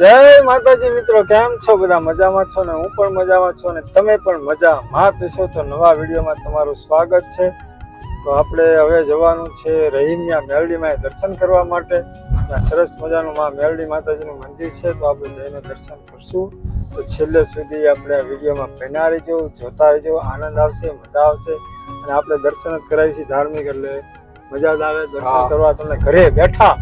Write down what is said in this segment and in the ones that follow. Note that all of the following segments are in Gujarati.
જય માતાજી મિત્રો કેમ છો બધા? મજામાં છો ને? હું પણ મજામાં છું ને તમે પણ મજામાં છો તો નવા વિડીયોમાં તમારું સ્વાગત છે. તો આપણે હવે જવાનું છે રહીમિયા મેરડીમાં દર્શન કરવા માટે. ત્યાં સરસ મજાનું માં મેરડી માતાજીનું મંદિર છે. તો આપણે જઈને દર્શન કરશું. તો છેલ્લે સુધી આપણે આ વિડીયોમાં પહેના રહીજો જોતા રહીજો. આનંદ આવશે મજા આવશે. અને આપણે દર્શન જ કરાવીશું ધાર્મિક એટલે મજા જ આવે. દર્શન કરવા તમને ઘરે બેઠા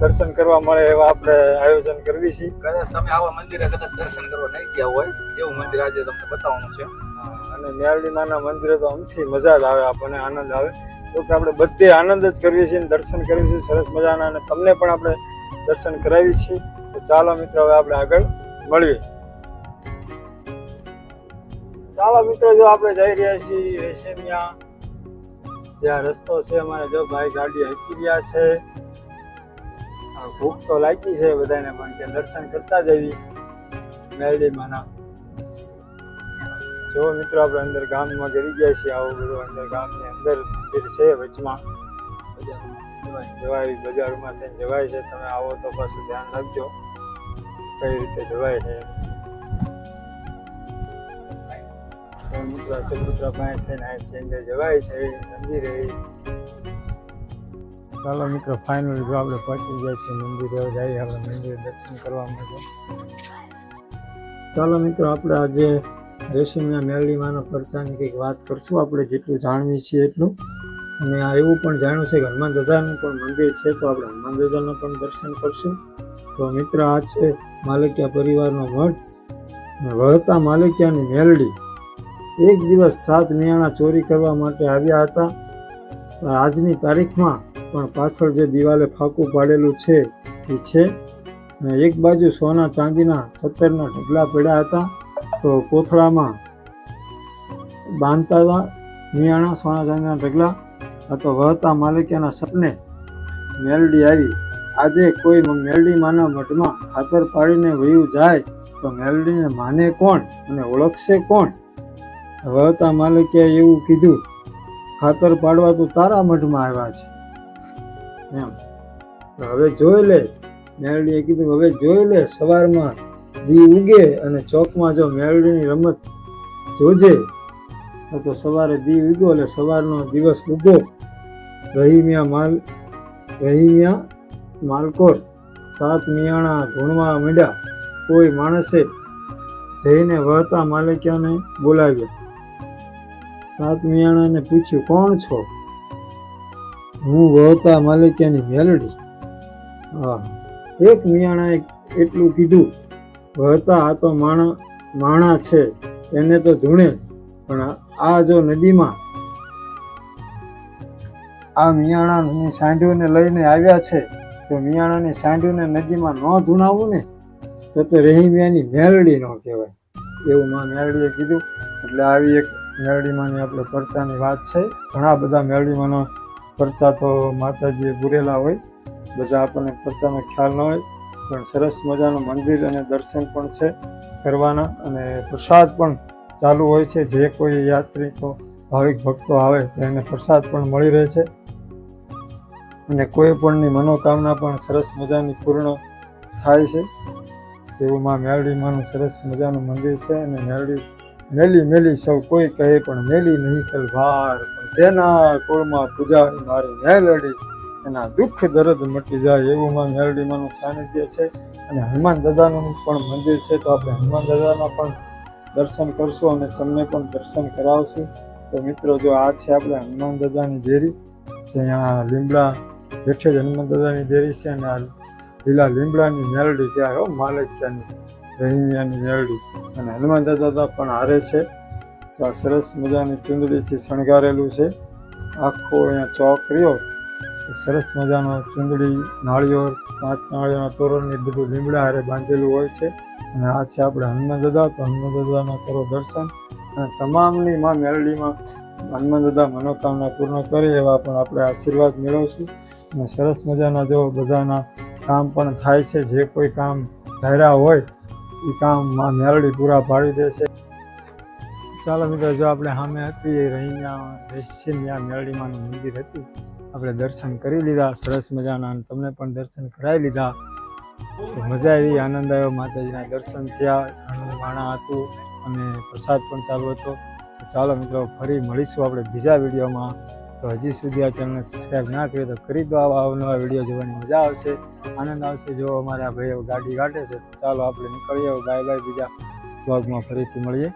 દર્શન કરવા મળે એવા આપણે આયોજન કરવી છીએ કદાચ તમે આવા મંદિરે કદાચ દર્શન કરવા નહીં ગયા હોય એવું મંદિર આજે તમને બતાવવાનું છે. અને મેરડી માના મંદિરે તો અમથી મજા જ આવે આપણને આનંદ આવે. તો કે આપણે બધે આનંદ જ કરીએ છીએ અને દર્શન કરીએ છીએ સરસ મજાના. અને તમને પણ આપણે દર્શન કરાવીએ છીએ. તો ચાલો મિત્રો હવે આપણે આગળ મળીએ. ચાલો મિત્રો જો આપણે જઈ રહ્યા છીએ રેશમિયા. જ્યાં રસ્તો છે અમારે જો ભાઈ ગાડી હકી રહ્યા છે. ભૂખ તો લાગી છે બધાને, પણ કે દર્શન કરતા જવી મેરડી માના જો મિત્રો, આપણે અંદર ગામમાં ગરી ગયા છીએ, આવું બધું અંદર ગામની અંદર મંદિર છે વચમાં. જવાય બજારમાં થઈને જવાય છે તમે આવો તો પાછું ધ્યાન રાખજો. કઈ રીતે જવાય છે? મિત્રો ચબુતરા પાસે થઈને આ છે અંદર જવાય છે, મંદિરે. ચાલો મિત્રો ફાઇનલ જો આપણે પહોંચી ગયા છે મંદિરે જઈએ આપણે મંદિરે દર્શન કરવા માટે. ચાલો મિત્રો, આપણે આજે રેશમિયા મેરડીમાંનો પરચાની કંઈક વાત કરશું, આપણે જેટલું જાણવી છીએ એટલું. અને આ એવું પણ જાણ્યું છે કે હનુમાન દાદાનું પણ મંદિર છે, તો આપણે હનુમાન દાદાના પણ દર્શન કરશું. તો મિત્ર, આ છે માલિકિયા પરિવારનો મઠ વહતા માલિકિયાની મેલડી એક દિવસ સાત મિયાણા ચોરી કરવા માટે આવ્યા હતા. આજની તારીખમાં પણ પાછળ જે દિવાલે ફાંકું પાડેલું છે, એ છે. એક બાજુ સોના ચાંદીના સત્તરના ઢગલા પડ્યા હતા, તો કોથળામાં બાંધતા હતા મિયાણા સોના ચાંદીના ઢગલા અથવા વહતા માલિકીના સપને મેલડી આવી. આજે કોઈ મેલડી માના મઢમાં ખાતર પાડીને વયું જાય, તો મેલડીને માને કોણ અને ઓળખશે કોણ? વહતા માલિકે એવું કીધું, ખાતર પાડવા તો તારા મઢમાં આવ્યા છે. એમ. હવે જોઈ લે. મેલડીએ કીધું, હવે જોઈ લે સવારમાં દી ઉગે અને ચોકમાં જો મેલડીની રમત જોજે. તો સવારે દી ઉગ્યો એટલે સવારનો દિવસ ઉગો રહીમિયા માલ રહીમિયા માલકોર સાત મિયાણા ધૂણવા માંડ્યા. કોઈ માણસે જઈને વહતા માલિકિયાને બોલાવ્યા. સાત મિયાણાને પૂછ્યું, કોણ છો? હું વહતા માલિકિયાની મેલડી. હા, એક મિયાણાએ એટલું કીધું, વહતા આ તો માણા માણા છે, એને તો ધૂણે, પણ આ- જો નદીમાં આ મિયાણાની સાંઢીઓને લઈને આવ્યા છે, તો મિયાણાની સાંઢીઓને નદીમાં ન ધૂણાવું ને? તો તો રહીમિયાની મેલડી ન કહેવાય. એવું માં મેલડીએ કીધું. એટલે આવી એક મેલડીમાંની આપણે ચર્ચાની વાત છે. ઘણા બધા મેલડીમાંનો પરચા તો માતાજીએ પૂરેલા હોય, બધા આપણને પરચાનો ખ્યાલ ન હોય, પણ સરસ મજાનું મંદિર અને દર્શન પણ છે કરવાના અને પ્રસાદ પણ ચાલુ હોય છે. જે કોઈ યાત્રિકો ભાવિક ભક્તો આવે તો એને પ્રસાદ પણ મળી રહે છે. અને કોઈ પણની મનોકામના પણ સરસ મજાની પૂર્ણ થાય છે. એવું માં મેલડી માનું સરસ મજાનું મંદિર છે અને મેલડી મેલી મેલી સૌ કોઈ કહે, પણ મેલી નહીં તલવાર પણ જેના કુળમાં પૂજા મારી મેલડી, એના દુઃખ દર્દ મટી જાય એવું માં મેલડીમાંનું સાનિધ્ય છે. અને હનુમાન દાદાનું પણ મંદિર છે, તો આપણે હનુમાન દાદાના પણ દર્શન કરશું અને તમને પણ દર્શન કરાવશું. તો મિત્રો, જો આ છે આપણે હનુમાન દાદાની દેરી જ્યાં લીમડા હેઠે જ હનુમાન દાદાની દેરી છે અને આ લીલા લીમડાની મેલડી ત્યાં હો, માલિક ત્યાંની રહીમિયાની મેળડી અને હનુમાન દાદા પણ હારે છે. તો આ સરસ મજાની ચુંદડીથી શણગારેલું છે. આખો અહીંયા ચોક રહ્યો. સરસ મજાનો ચુંદડી, નાળિયેર, પાંચ નાળિયેરના તોરણની બધું લીમડા હારે બાંધેલું હોય છે. અને આ છે આપણે હનુમાન દાદા. તો હનુમાન દાદાના કરો દર્શન. અને તમામની માં મેળડીમાં હનુમાન દાદા મનોકામના પૂર્ણ કરે એવા પણ આપણે આશીર્વાદ મેળવશું. અને સરસ મજાના જો બધાના કામ પણ થાય છે, જે કોઈ કામ ધાર્યા હોય એ કામમાં પૂરા પાડી દેશે. ચાલો મિત્રો, જો આપણે સામે હતી રહીના ત્યાં મેલડીમાંનું મંદિર હતું. આપણે દર્શન કરી લીધા, સરસ મજાના, અને તમને પણ દર્શન કરાવી લીધા. મજા આવી, આનંદ આવ્યો માતાજીના દર્શન થયા, ઘણું માણા હતું, અને પ્રસાદ પણ ચાલુ હતો. ચાલો મિત્રો, ફરી મળીશું આપણે બીજા વિડીયોમાં. તો હજી સુધી આ ચેનલને સબસ્ક્રાઈબ ના કરી તો કરી દો આવા અવનવા વીડિયો જોવાની મજા આવશે. આનંદ આવશે જો અમારા ભાઈઓ ગાડી કાઢે છે. તો ચાલો આપણે નીકળીએ બાય બાય બીજા બ્લોગમાં ફરીથી મળીએ.